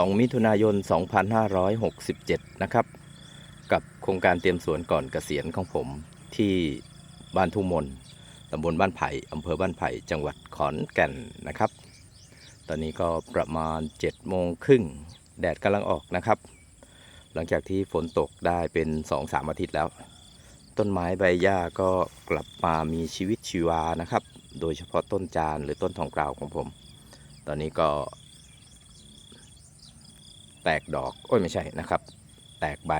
2 มิถุนายน 2567 นะครับ กับโครงการเตรียมสวนก่อนเกษียณของผมที่บ้านทุ่งมนตำบลบ้านไผ่อำเภอบ้านไผ่ จังหวัดขอนแก่นนะครับ ตอนนี้ก็ประมาณ7โมงครึ่งแดดกำลังออกนะครับ หลังจากที่ฝนตกได้เป็น 2-3 อาทิตย์แล้ว ต้นไม้ใบหญ้าก็กลับมามีชีวิตชีวานะครับ โดยเฉพาะต้นจานหรือต้นทองกราวของผม ตอนนี้ก็ แตกดอกโอ้ยไม่ใช่นะครับ แตกใบ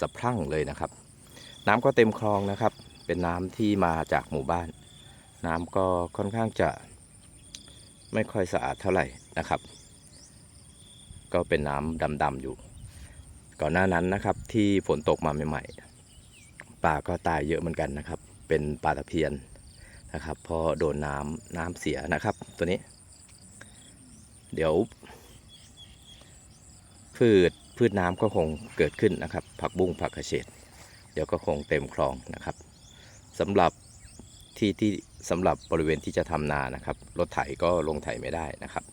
สะพรั่งเลยนะครับ น้ำก็เต็มคลองนะครับ เป็นน้ำที่มาจากหมู่บ้าน น้ำก็ค่อนข้างจะไม่ค่อยสะอาดเท่าไหร่นะครับ ก็เป็นน้ำดำๆอยู่ ก่อนหน้านั้นนะครับที่ฝนตกมาใหม่ๆปลาก็ตายเยอะเหมือนกันนะครับ เป็นปลาตะเพียนนะครับ พอโดนน้ำน้ำเสียนะครับ ตัวนี้ เดี๋ยว พืชพืชน้ำก็คงเกิดขึ้นนะครับ ผักบุ้งผักกระเฉดเดี๋ยวก็คงเต็มคลองนะครับสำหรับที่ที่สำหรับบริเวณที่จะทำนานะครับ รถไถก็ลงไถไม่ได้นะครับ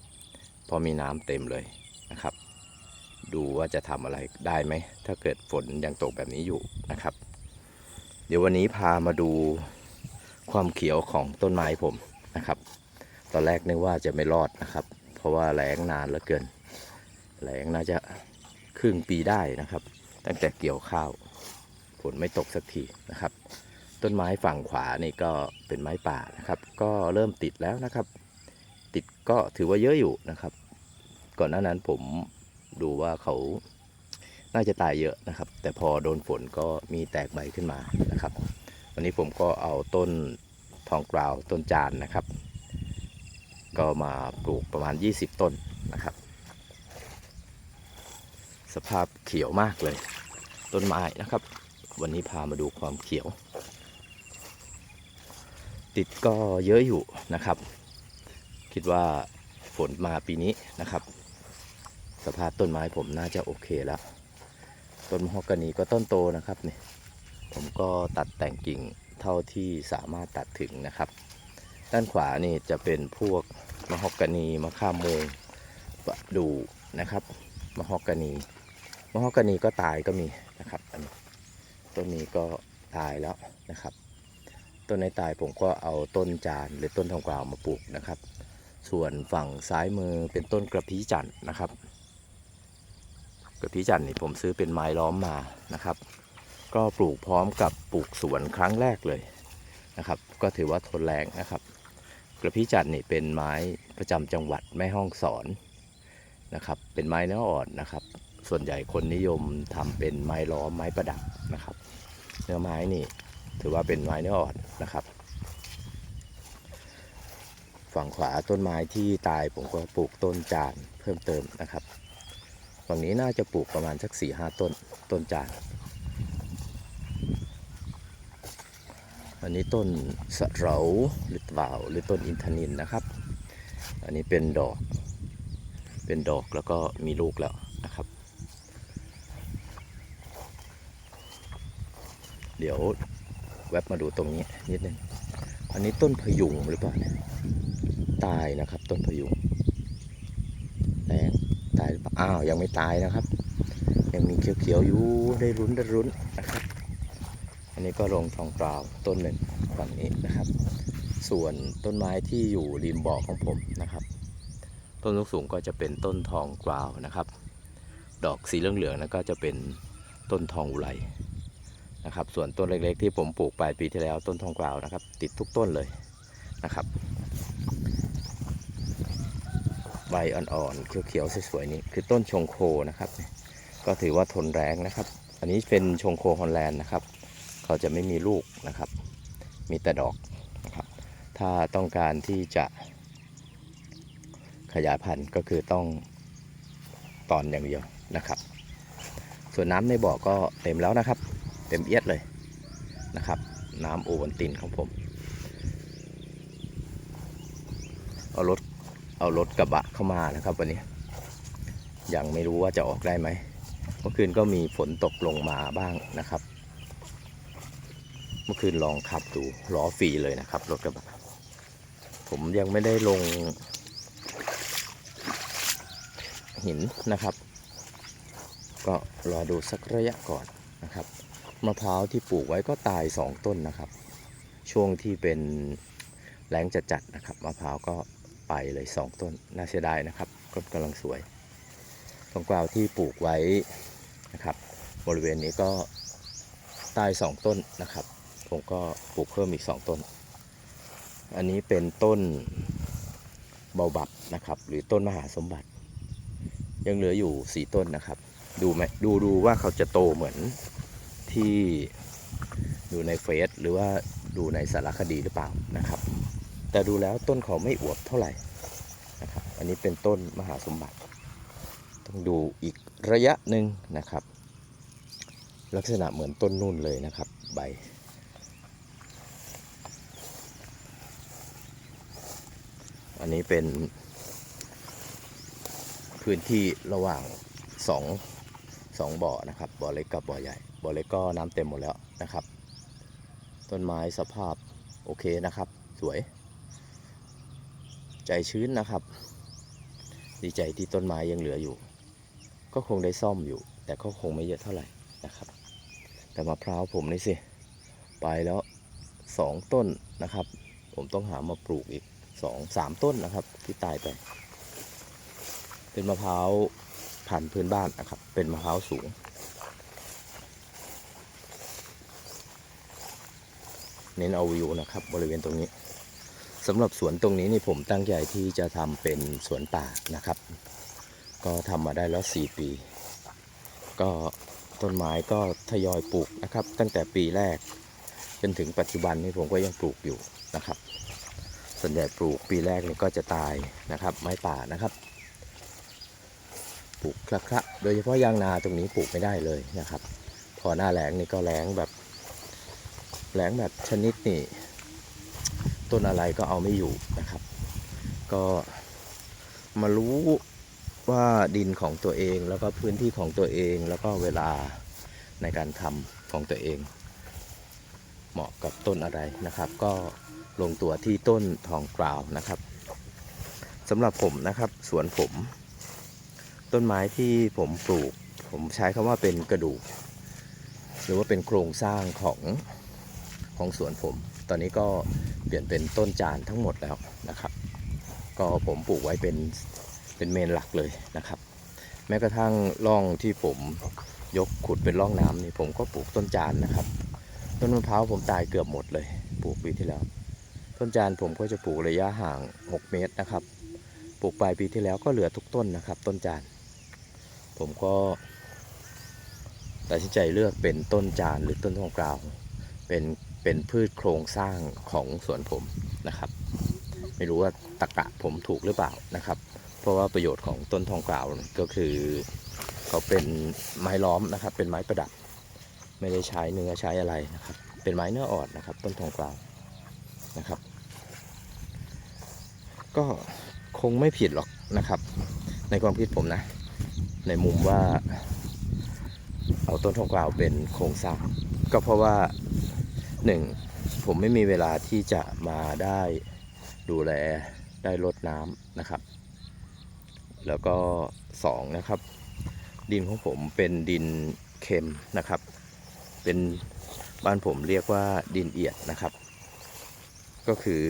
เพราะมีน้ำเต็มเลยนะครับ ดูว่าจะทำอะไรได้ไหม ถ้าเกิดฝนยังตกแบบนี้อยู่นะครับ เดี๋ยววันนี้พามาดูความเขียวของต้นไม้ผมนะครับ ตอนแรกนึกว่าจะไม่รอดนะครับ เพราะว่าแรงนานเหลือเกิน แรงน่าจะครึ่งปีได้นะครับ ตั้งแต่เกี่ยวข้าวฝนไม่ตกสักทีนะครับ ต้นไม้ฝั่งขวานี่ก็เป็นไม้ป่านะครับ ก็เริ่มติดแล้วนะครับ ติดก็ถือว่าเยอะอยู่นะครับ ก่อนหน้านั้นผมดูว่าเขาน่าจะตายเยอะนะครับ แต่พอโดนฝนก็มีแตกใบขึ้นมานะครับ วันนี้ผมก็เอาต้นทองกราวต้นจานนะครับ ก็มาปลูกประมาณ 20 ต้นนะครับ สภาพเขียวมากเลย ต้นไม้นะครับ วันนี้พามาดูความเขียว ติดก็เยอะอยู่นะครับ คิดว่าฝนมาปีนี้นะครับ สภาพต้นไม้ผมน่าจะโอเคแล้ว ต้นมะฮอกกานีก็ต้นโตนะครับนี่ผมก็ตัดแต่งกิ่งเท่าที่สามารถตัดถึงนะครับ ด้านขวานี่จะเป็นพวกมะฮอกกานีมะข่าโมงประดูนะครับมะฮอกกานี มะฮอกกานีก็ตายก็มีนะครับอันนี้ต้นนี้ก็ตายแล้วนะครับ ต้นไหนตายผมก็เอาต้นจานหรือต้นทองกวาวมาปลูกนะครับ ส่วนฝั่งซ้ายมือเป็นต้นกระพี้จันทร์นะครับ กระพี้จันทร์นี่ผมซื้อเป็นไม้ล้อมมานะครับ ก็ปลูกพร้อมกับปลูกสวนครั้งแรกเลยนะครับ ก็ถือว่าทนแรงนะครับ กระพี้จันทร์นี่เป็นไม้ประจำจังหวัดแม่ฮ่องสอนนะครับ เป็นไม้เนื้ออ่อนนะครับ ส่วนใหญ่คนนิยมทำเป็นไม้ล้อมไม้ประดับนะครับ เนื้อไม้นี่ถือว่าเป็นไม้เนื้ออ่อนนะครับ ฝั่งขวาต้นไม้ที่ตายผมก็ปลูกต้นจานเพิ่มเติมนะครับ ฝั่งนี้น่าจะปลูกประมาณสัก4ี่ห้าต้นต้นจานอันนี้ต้นสะเหราหรือเปล่าหรือต้นอินทนินนะครับ อันนี้เป็นดอก เป็นดอกแล้วก็มีลูกแล้วนะครับ เดี๋ยวแวบมาดูตรงนี้นิดนึง อันนี้ต้นพยุงหรือเปล่าเนี่ยตายนะครับ ต้นพยุงแรงตายหรือเปล่าอ้าวยังไม่ตายนะครับ ยังมีเขียวๆอยู่ได้รุ้นได้รุ้นนะครับ อันนี้ก็ลงทองกราวต้นหนึ่งฝั่งนี้นะครับ ส่วนต้นไม้ที่อยู่ริมบ่อของผมนะครับ ต้นสูงก็จะเป็นต้นทองกวาวนะครับ ดอกสีเหลืองๆนั่นก็จะเป็นต้นทองอุไร นะครับ ส่วนต้นเล็กๆ ที่ผมปลูกไปปีที่แล้วต้นทองกวาวนะครับ ติดทุกต้นเลยนะครับใบอ่อนๆเขียวๆสวยๆนี่คือต้นชงโคนะครับ ก็ถือว่าทนแรงนะครับ อันนี้เป็นชงโคฮอลแลนด์นะครับ เขาจะไม่มีลูกนะครับ มีแต่ดอกนะครับ ถ้าต้องการที่จะขยายพันธุ์ก็คือต้องตอนอย่างเดียวนะครับ ส่วนน้ำในบ่อก็เต็มแล้วนะครับ เต็มเอียดเลยนะครับ น้ำโอวันตินของผม เอารถเอารถกระบะเข้ามานะครับ วันนี้ ยังไม่รู้ว่าจะออกได้ไหมเมื่อคืนก็มีฝนตกลงมาบ้างนะครับ เมื่อคืนลองขับดูล้อฟรีเลยนะครับ รถกระบะ ผมยังไม่ได้ลงหินนะครับ ก็รอดูสักระยะก่อนนะครับ มะพร้าวที่ปลูกไว้ก็ตายสองต้นนะครับ ช่วงที่เป็นแรงจัดๆนะครับมะพร้าวก็ไปเลยสองต้น น่าเสียดายนะครับก็กำลังสวยทองกวาวที่ปลูกไว้นะครับ บริเวณนี้ก็ตายสองต้นนะครับ ผมก็ปลูกเพิ่มอีกสองต้น อันนี้เป็นต้นเบาบับนะครับ หรือต้นมหาสมบัติ ยังเหลืออยู่สี่ต้นนะครับ ดูไหมดูดูว่าเขาจะโตเหมือน ที่ดูในเฟซหรือว่าดูในสารคดีหรือเปล่านะครับ แต่ดูแล้วต้นเขาไม่อวบเท่าไหร่นะครับอันนี้เป็นต้นมหาสมบัติ ต้องดูอีกระยะหนึ่งนะครับ ลักษณะเหมือนต้นนุ่นเลยนะครับใบอันนี้เป็นพื้นที่ระหว่างสอง สองบ่อนะครับบ่อเล็กกับบ่อใหญ่บ่อเล็กก็น้ำเต็มหมดแล้วนะครับ ต้นไม้สภาพโอเคนะครับ สวย ใจชื้นนะครับ ดีใจที่ต้นไม้ยังเหลืออยู่ ก็คงได้ซ่อมอยู่ แต่ก็คงไม่เยอะเท่าไหร่นะครับ แต่มะพร้าวผมนี่สิ ไปแล้วสองต้นนะครับ ผมต้องหามาปลูกอีกสองสามต้นนะครับ ที่ตายไป เป็นมะพร้าว พันธุ์พื้นบ้านนะครับ เป็นมะพร้าวสูง เน้นเอาวิวนะครับ บริเวณตรงนี้สำหรับสวนตรงนี้นี่ผมตั้งใจที่จะทำเป็นสวนป่านะครับ ก็ทำมาได้แล้ว 4 ปี ก็ต้นไม้ก็ทยอยปลูกนะครับ ตั้งแต่ปีแรกจนถึงปัจจุบันนี้ผมก็ยังปลูกอยู่นะครับ ส่วนใหญ่ปลูกปีแรกนี่ก็จะตายนะครับ ไม้ป่านะครับ ลูกคละคละโดยเฉพาะยางนาตรงนี้ปลูกไม่ได้เลยนะครับ พอหน้าแล้งนี่ก็แล้งแบบแล้งแบบชนิดนี่ต้นอะไรก็เอาไม่อยู่นะครับ ก็มารู้ว่าดินของตัวเองแล้วก็พื้นที่ของตัวเองแล้วก็เวลาในการทำของตัวเอง เหมาะกับต้นอะไรนะครับ ก็ลงตัวที่ต้นทองกราวนะครับสำหรับผมนะครับสวนผม ต้นไม้ที่ผมปลูก ผมใช้คำว่าเป็นกระดูก หรือว่าเป็นโครงสร้างของของสวนผม ตอนนี้ก็เปลี่ยนเป็นต้นจานทั้งหมดแล้วนะครับ ก็ผมปลูกไว้เป็นเป็นเมนหลักเลยนะครับ แม้กระทั่งร่องที่ผมยกขุดเป็นร่องน้ำนี่ผมก็ปลูกต้นจานนะครับ ต้นมะพร้าวผมตายเกือบหมดเลย ปลูกปีที่แล้ว ต้นจานผมก็จะปลูกระยะห่าง 6 เมตรนะครับ ปลูกปลายปีที่แล้วก็เหลือทุกต้นนะครับ ต้นจาน ผมก็ ตัดสินใจเลือกเป็นต้นจานหรือต้นทองกราว เป็นเป็นพืชโครงสร้างของสวนผมนะครับ ไม่รู้ว่าตะกะผมถูกหรือเปล่านะครับ เพราะว่าประโยชน์ของต้นทองกราวก็คือเขาเป็นไม้ล้อมนะครับ เป็นไม้ประดับ ไม่ได้ใช้เนื้อใช้อะไรนะครับ เป็นไม้เนื้ออ่อนนะครับ ต้นทองกราวนะครับ ก็คงไม่ผิดหรอกนะครับ ในความคิดผมนะ ในมุมว่า เอาต้นทองกวาวเป็นโครงสร้าง ก็เพราะว่าหนึ่งผมไม่มีเวลาที่จะมาได้ดูแลได้รดน้ำนะครับ แล้วก็สองนะครับ ดินของผมเป็นดินเค็มนะครับ เป็นบ้านผมเรียกว่าดินเอียดนะครับ ก็คือ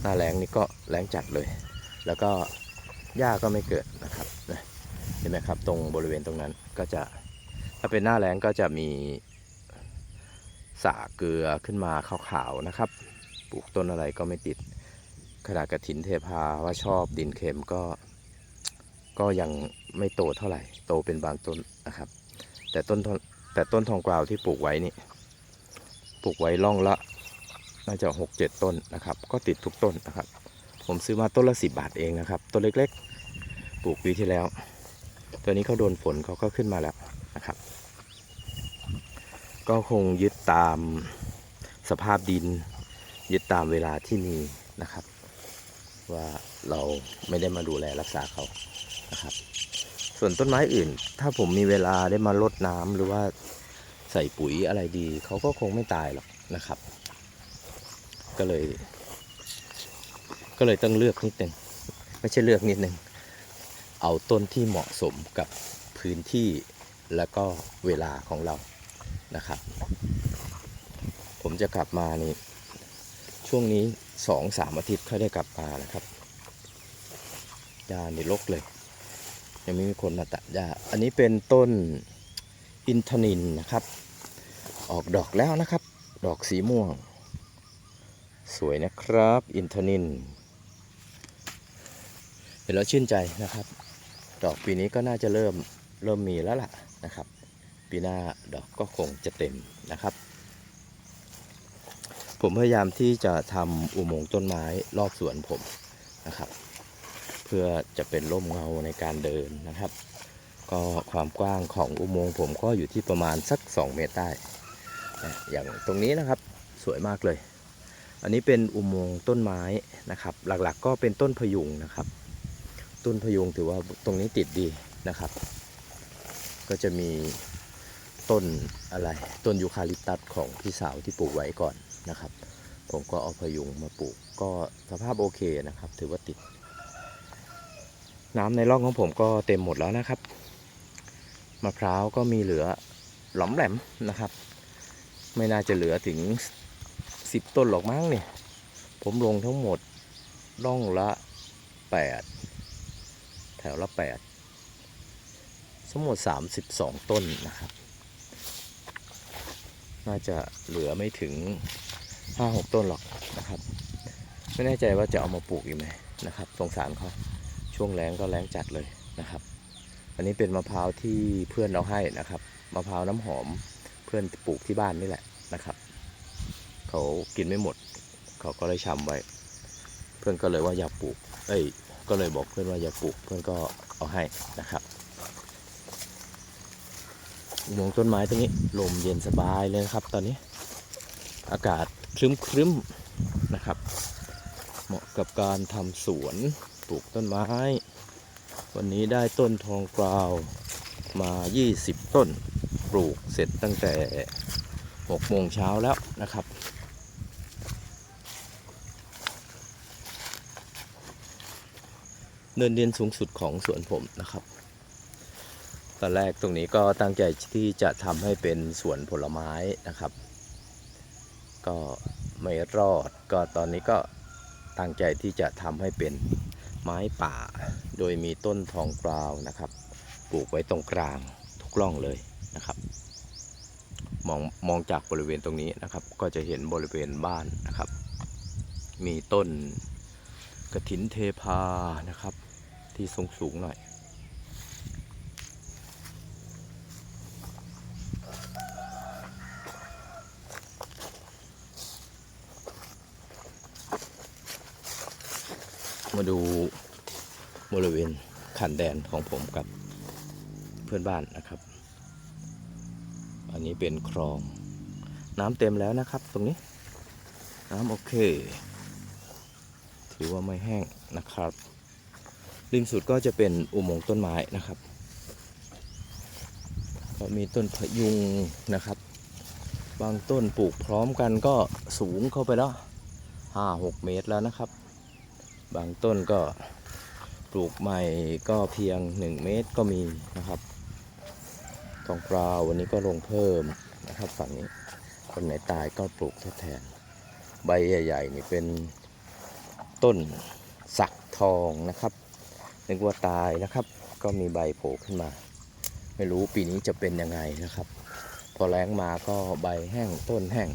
หน้าแรงนี่ก็แรงจัดเลย แล้วก็หญ้าก็ไม่เกิดนะครับ ห็นไหมครับตรงบริเวณตรงนั้นก็จะถ้าเป็นหน้าแรงก็จะมีสาเกลือขึ้นมาขาวๆนะครับ ปลูกต้นอะไรก็ไม่ติดขนาดกระถินเทพาว่าชอบดินเค็มก็ ก็ยังไม่โตเท่าไหร่ โตเป็นบางต้นนะครับ แต่ต้นแต่ต้นทองกวาวที่ปลูกไว้นี่ปลูกไว้ร่องละน่าจะหกเจ็ดต้นนะครับ ก็ติดทุกต้นนะครับ ผมซื้อมาต้นละสิบาทเองนะครับ ต้นเล็กๆ ปลูกปีที่แล้ว ตัวนี้เขาโดนฝนเขาก็ขึ้นมาแล้วนะครับ ก็คงยึดตามสภาพดิน ยึดตามเวลาที่มีนะครับ ว่าเราไม่ได้มาดูแลรักษาเขานะครับ ส่วนต้นไม้อื่น ถ้าผมมีเวลาได้มารดน้ำหรือว่าใส่ปุ๋ยอะไรดีเขาก็คงไม่ตายหรอกนะครับ ก็เลย ก็เลยต้องเลือกนิดหนึ่งไม่ใช่เลือกนิดหนึ่ง เอาต้นที่เหมาะสมกับพื้นที่แล้วก็เวลาของเรานะครับ ผมจะกลับมานี่ช่วงนี้สองสามอาทิตย์ค่อยได้กลับมานะครับหญ้านี่รกเลย ยังไม่มีคนมาตัดหญ้าอันนี้เป็นต้นอินทนินนะครับ ออกดอกแล้วนะครับ ดอกสีม่วง สวยนะครับ อินทนินเห็นแล้วชื่นใจนะครับ ดอกปีนี้ก็น่าจะเริ่มเริ่มมีแล้วล่ะนะครับ ปีหน้าดอกก็คงจะเต็มนะครับ ผมพยายามที่จะทำอุโมงค์ต้นไม้รอบสวนผมนะครับ เพื่อจะเป็นร่มเงาในการเดินนะครับ ก็ความกว้างของอุโมงค์ผมก็อยู่ที่ประมาณสัก 2 เมตรได้นะอย่างตรงนี้นะครับสวยมากเลย อันนี้เป็นอุโมงค์ต้นไม้นะครับ หลักๆก็เป็นต้นพยุงนะครับ ต้นพยุงถือว่าตรงนี้ติดดีนะครับ ก็จะมีต้นอะไรต้นยูคาลิปตัสของพี่สาวที่ปลูกไว้ก่อนนะครับ ผมก็เอาพยุงมาปลูกก็สภาพโอเคนะครับ ถือว่าติด น้ำในร่องของผมก็เต็มหมดแล้วนะครับมะพร้าวก็มีเหลือหลอมแหลมนะครับ ไม่น่าจะเหลือถึง 10 ต้นหรอกมั้งเนี่ย ผมลงทั้งหมดร่องละ 8 ถวละ8ทั้งหมด32ต้นนะครับ น่าจะเหลือไม่ถึง5-6ต้นหรอกนะครับ ไม่แน่ใจว่าจะเอามาปลูกอีกไหมนะครับสงสารเขาช่วงแรงก็แรงจัดเลยนะครับ อันนี้เป็นมะพร้าวที่เพื่อนเราให้นะครับมะพร้าวน้ำหอมเพื่อนปลูกที่บ้านนี่แหละนะครับ เขากินไม่หมด เขาก็เลยชำไว้ เพื่อนก็เลยว่าอยากปลูก เอ้ย ก็เลยบอกเพื่อนว่าอย่าปลูกเพื่อนก็เอาให้นะครับอุโมงต้นไม้ตรงนี้ลมเย็นสบายเลยนะครับ ตอนนี้ อากาศครึ้มครึ้มนะครับ เหมาะกับการทำสวนปลูกต้นไม้ วันนี้ได้ต้นทองกวาวมา 20 ต้น ปลูกเสร็จตั้งแต่6โมงเช้าแล้วนะครับ เนินเดียนสูงสุดของสวนผมนะครับ ตอนแรกตรงนี้ก็ตั้งใจที่จะทำให้เป็นสวนผลไม้นะครับ ก็ไม่รอดก็ตอนนี้ก็ตั้งใจที่จะทำให้เป็นไม้ป่า โดยมีต้นทองกราวนะครับ ปลูกไว้ตรงกลางทุกร่องเลยนะครับมองมองจากบริเวณตรงนี้นะครับ ก็จะเห็นบริเวณบ้านนะครับ มีต้นกระถินเทพานะครับ ที่สูงสูงหน่อยมาดูบริเวณขันแดนของผมกับเพื่อนบ้านนะครับ อันนี้เป็นคลอง น้ำเต็มแล้วนะครับ ตรงนี้ น้ำโอเค ถือว่าไม่แห้งนะครับ ริมสุดก็จะเป็นอุโมงค์ต้นไม้นะครับก็มีต้นพยุงนะครับ บางต้นปลูกพร้อมกันก็สูงเข้าไปแล้วห้าหกเมตรแล้วนะครับ บางต้นก็ปลูกใหม่ก็เพียง 1 เมตรก็มีนะครับทองกราววันนี้ก็ลงเพิ่มนะครับฝั่งนี้คนไหนตายก็ปลูกทดแทน ใบใหญ่ๆนี่เป็นต้นสักทองนะครับ นึกว่าตายนะครับ ก็มีใบโผล่ขึ้นมา ไม่รู้ปีนี้จะเป็นยังไงนะครับ พอแรงมาก็ใบแห้งต้นแห้ง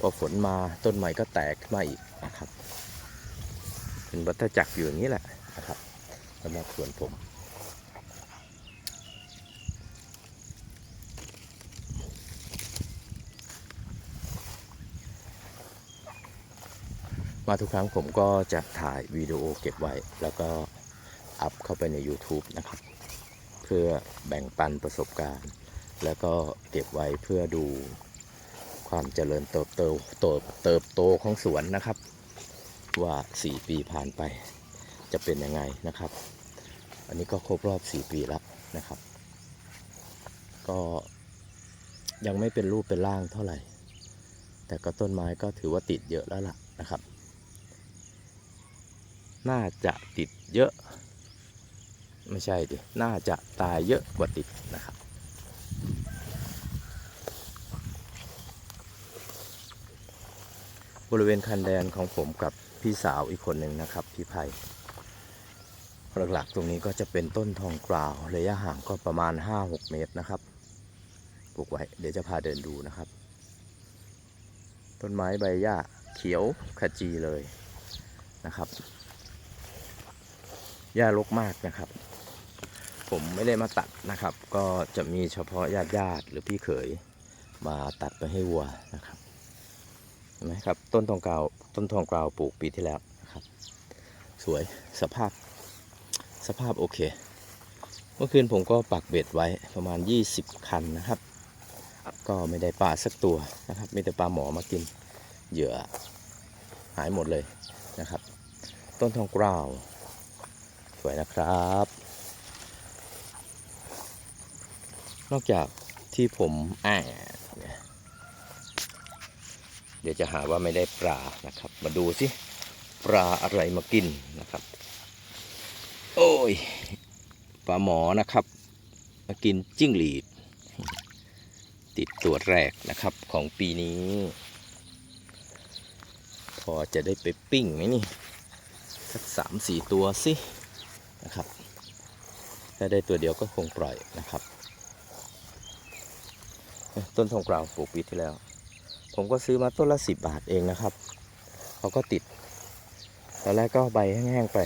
พอฝนมาต้นใหม่ก็แตกขึ้นมาอีกนะครับ เป็นวัฏจักรอยู่อย่างนี้แหละนะครับสำหรับสวนผมมาทุกครั้งผมก็จะถ่ายวิดีโอเก็บไว้ แล้วก็ อัพเข้าไปใน YouTube นะครับ เพื่อแบ่งปันประสบการณ์ แล้วก็เก็บไว้เพื่อดูความเจริญเติบโตเติบเติบโตของสวนนะครับ ว่า 4 ปีผ่านไปจะเป็นยังไงนะครับ อันนี้ก็ครบรอบ 4 ปีแล้วนะครับ ก็ยังไม่เป็นรูปเป็นร่างเท่าไหร่ แต่ก็ต้นไม้ก็ถือว่าติดเยอะแล้วล่ะนะครับ น่าจะติดเยอะ ไม่ใช่ดิ น่าจะตายเยอะกว่าติดนะครับ บริเวณคันแดนของผมกับพี่สาวอีกคนหนึ่งนะครับ พี่ไผ่หลักๆตรงนี้ก็จะเป็นต้นทองกล่าวระยะห่างก็ประมาณ 5-6 เมตรนะครับปลูกไว้ เดี๋ยวจะพาเดินดูนะครับ ต้นไม้ใบหญ้าเขียวขจีเลยนะครับหญ้ารกมากนะครับ ผมไม่ได้มาตัดนะครับ ก็จะมีเฉพาะญาติญาติหรือพี่เขยมาตัดไปให้วัวนะครับเห็นไหมครับต้นทองกาวต้นทองกาวปลูกปีที่แล้วนะครับ สวยสภาพสภาพโอเค เมื่อคืนผมก็ปักเบ็ดไว้ประมาณ 20 คันนะครับ ก็ไม่ได้ปลาสักตัวนะครับมีแต่ปลาหมอมากินเหยื่อหายหมดเลยนะครับ ต้นทองกราวสวยนะครับ นอกจากที่ผมอ่าเดี๋ยวจะหาว่าไม่ได้ปลานะครับ มาดูสิปลาอะไรมากินนะครับ โอ้ยปลาหมอนะครับ มากินจิ้งหรีด ติดตัวแรกนะครับของปีนี้ พอจะได้ไปปิ้งไหมนี่สักสามสี่ตัวสินะครับ ถ้าได้ตัวเดียวก็คงปล่อยนะครับ ต้นทองกราวปลูกปีที่แล้ว ผมก็ซื้อมาต้นละสิบบาทเองนะครับเขาก็ติดตอนแรกก็ใบแห้งๆไป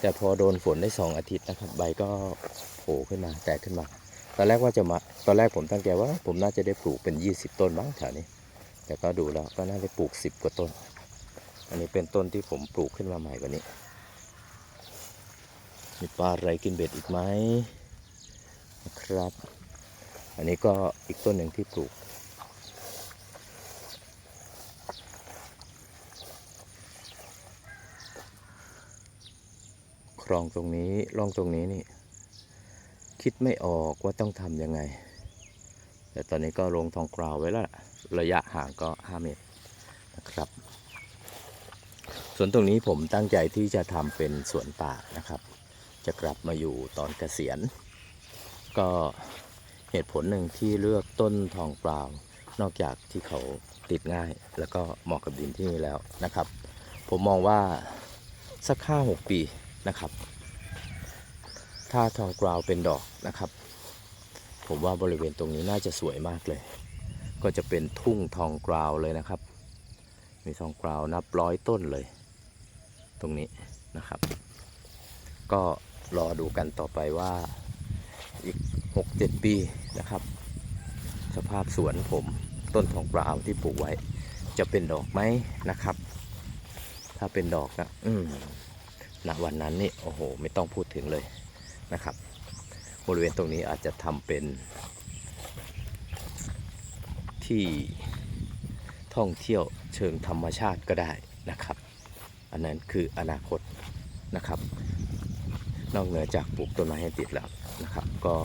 แต่พอโดนฝนได้สองอาทิตย์นะครับ ใบก็โผล่ขึ้นมาแตกขึ้นมา ตอนแรกว่าจะมาตอนแรกผมตั้งใจว่า ผมน่าจะได้ปลูกเป็น 20 ต้นบ้างแถวนี้ แต่ก็ดูแล้วก็น่าจะปลูก 10 กว่าต้น อันนี้เป็นต้นที่ผมปลูกขึ้นมาใหม่ว่านี้มีปลาอะไรกินเบ็ดอีกไหมนะครับ อันนี้ก็อีกต้นหนึ่งที่ปลูก คลองตรงนี้ร่องตรงนี้นี่ คิดไม่ออกว่าต้องทำยังไง แต่ตอนนี้ก็ลงทองกราวไว้แล้วระยะห่างก็ 5 เมตรนะครับ ส่วนตรงนี้ผมตั้งใจที่จะทำเป็นสวนป่านะครับ จะกลับมาอยู่ตอนเกษียณ ก็ เหตุผลหนึ่งที่เลือกต้นทองเปล่านอกจากที่เขาติดง่าย แล้วก็เหมาะกับดินที่นี่แล้วนะครับ ผมมองว่าสักห้าหกปีนะครับ ถ้าทองกราวเป็นดอกนะครับ ผมว่าบริเวณตรงนี้น่าจะสวยมากเลย ก็จะเป็นทุ่งทองกราวเลยนะครับ มีทองกราวนับร้อยต้นเลย ตรงนี้นะครับ ก็รอดูกันต่อไปว่า อีก6-7ปีนะครับ สภาพสวนผมต้นทองกราวที่ปลูกไว้ จะเป็นดอกไหมนะครับ ถ้าเป็นดอกนะอืมณวันนั้นนี่โอ้โห ไม่ต้องพูดถึงเลยนะครับ บริเวณตรงนี้อาจจะทำเป็น ที่ท่องเที่ยวเชิงธรรมชาติก็ได้นะครับ อันนั้นคืออนาคตนะครับ นอกเหนือจากปลูกต้นไม้ให้ติดแล้ว นะครับ ก็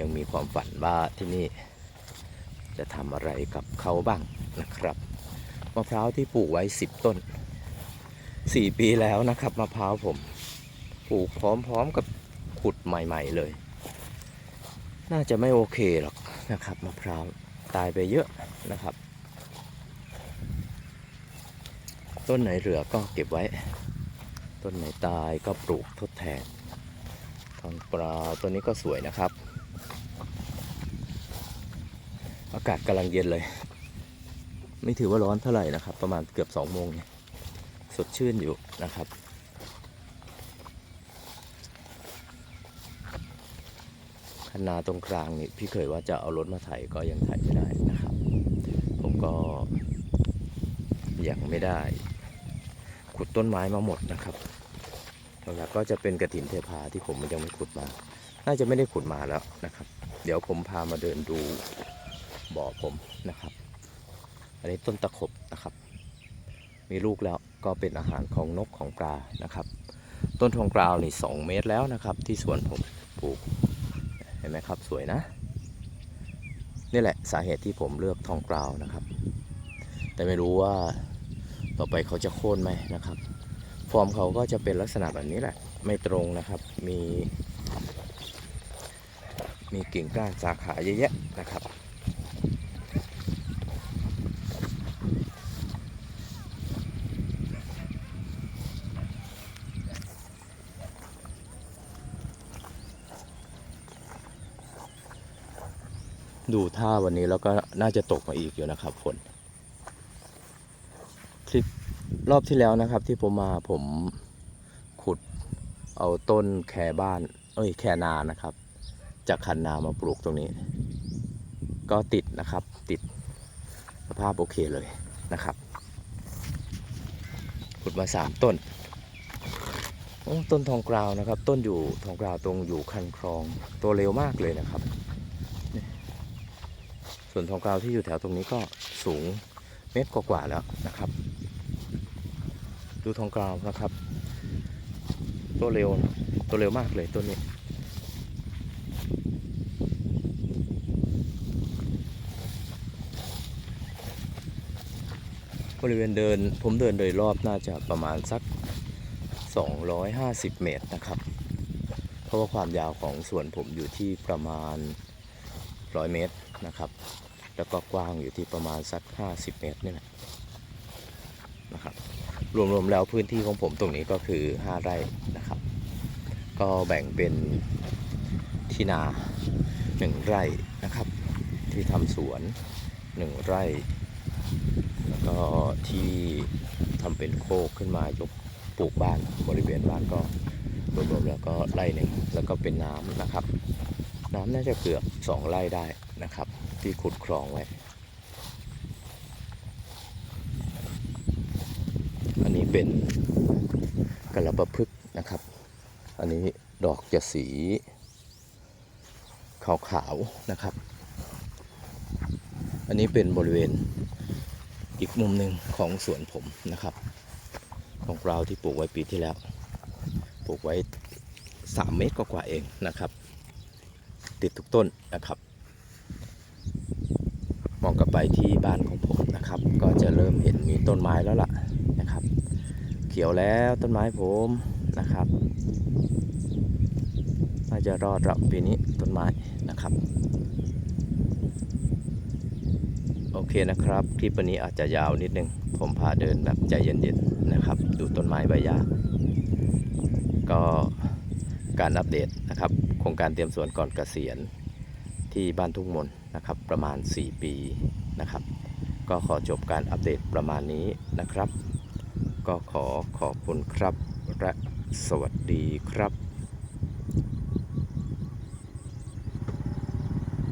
ยังมีความฝันว่าที่นี่จะทำอะไรกับเขาบ้างนะครับมะพร้าวที่ปลูกไว้ 10 ต้น 4 ปีแล้วนะครับมะพร้าวผมปลูกพร้อมๆกับขุดใหม่ ๆ เลย น่าจะไม่โอเคหรอกนะครับมะพร้าวตายไปเยอะนะครับ ต้นไหนเหลือก็เก็บไว้ ต้นไหนตายก็ปลูกทดแทน องปลาตัวนี้ก็สวยนะครับ อากาศกำลังเย็นเลย ไม่ถือว่าร้อนเท่าไหร่นะครับ ประมาณเกือบสองโมงเนี่ยสดชื่นอยู่นะครับคันนาตรงกลางนี่พี่เคยว่าจะเอารถมาไถก็ยังไถไม่ได้นะครับ ผมก็ยังไม่ได้ ขุดต้นไม้มาหมดนะครับ แล้วก็จะเป็นกระถินเทพาที่ผมยังไม่ขุดมา น่าจะไม่ได้ขุดมาแล้วนะครับ เดี๋ยวผมพามาเดินดูบ่อผมนะครับ อันนี้ต้นตะขบนะครับ มีลูกแล้วก็เป็นอาหารของนกของปลานะครับ ต้นทองกราวนี่2เมตรแล้วนะครับ ที่สวนผมปลูก เห็นไหมครับสวยนะ นี่แหละสาเหตุที่ผมเลือกทองกราวนะครับ แต่ไม่รู้ว่าต่อไปเขาจะโค่นไหมนะครับ ฟอร์มเขาก็จะเป็นลักษณะแบบนี้แหละ ไม่ตรงนะครับ มี มีกิ่งก้านสาขาเยอะแยะนะครับ ดูท่าวันนี้แล้วก็น่าจะตกมาอีกอยู่นะครับฝนคลิป รอบที่แล้วนะครับ ที่ผมมาผมขุดเอาต้นแคบ้าน เอ้ยแคนานะครับ จากคันนามาปลูกตรงนี้ ก็ติดนะครับติดสภาพโอเคเลยนะครับ ขุดมาสามต้นโอ้ต้นทองกราวนะครับ ต้นอยู่ทองกราวตรงอยู่คันคลองตัวเร็วมากเลยนะครับ ส่วนทองกราวที่อยู่แถวตรงนี้ก็สูงเมตรกว่าๆแล้วนะครับ ดูทองกราวนะครับ ตัวเร็วตัวเร็วมากเลยตัวนี้ บริเวณเดินผมเดินโดยรอบน่าจะประมาณสัก 250 เมตรนะครับ เพราะว่าความยาวของสวนผมอยู่ที่ประมาณ 100 เมตรนะครับแล้วก็กว้างอยู่ที่ประมาณสัก 50 เมตรนี่แหละนะครับ รวมๆแล้วพื้นที่ของผมตรงนี้ก็คือ 5 ไร่นะครับ ก็แบ่งเป็นที่นา 1 ไร่นะครับ ที่ทำสวน 1 ไร่ แล้วก็ที่ทำเป็นโคกขึ้นมายกปลูกบ้านบริเวณบ้านก็รวมๆแล้วก็ไร่หนึ่งแล้วก็เป็นน้ำนะครับ น้ำน่าจะเกือบสองไร่ได้นะครับ ที่ขุดคลองไว้ อันนี้เป็นกระประพฤกษ์นะครับ อันนี้ดอกจะสี ขาวๆนะครับ อันนี้เป็นบริเวณอีกมุมหนึ่งของสวนผมนะครับ ของเราที่ปลูกไว้ปีที่แล้ว ปลูกไว้ 3 เมตรกว่าๆเองนะครับ ติดทุกต้นนะครับมองกลับไปที่บ้านของผมนะครับ ก็จะเริ่มเห็นมีต้นไม้แล้วล่ะ นะครับ เขียวแล้วต้นไม้ผมนะครับ น่าจะรอดรับปีนี้ต้นไม้นะครับ โอเคนะครับ คลิปวันนี้อาจจะยาวนิดนึง ผมพาเดินแบบใจเย็นๆนะครับ ดูต้นไม้ใบหญ้าก็การอัปเดตนะครับ โครงการเตรียมสวนก่อนเกษียณที่บ้านทุ่งมนนะครับ ประมาณ 4 ปีนะครับ ก็ขอจบการอัปเดตประมาณนี้นะครับ ก็ขอขอบคุณครับและสวัสดีครับ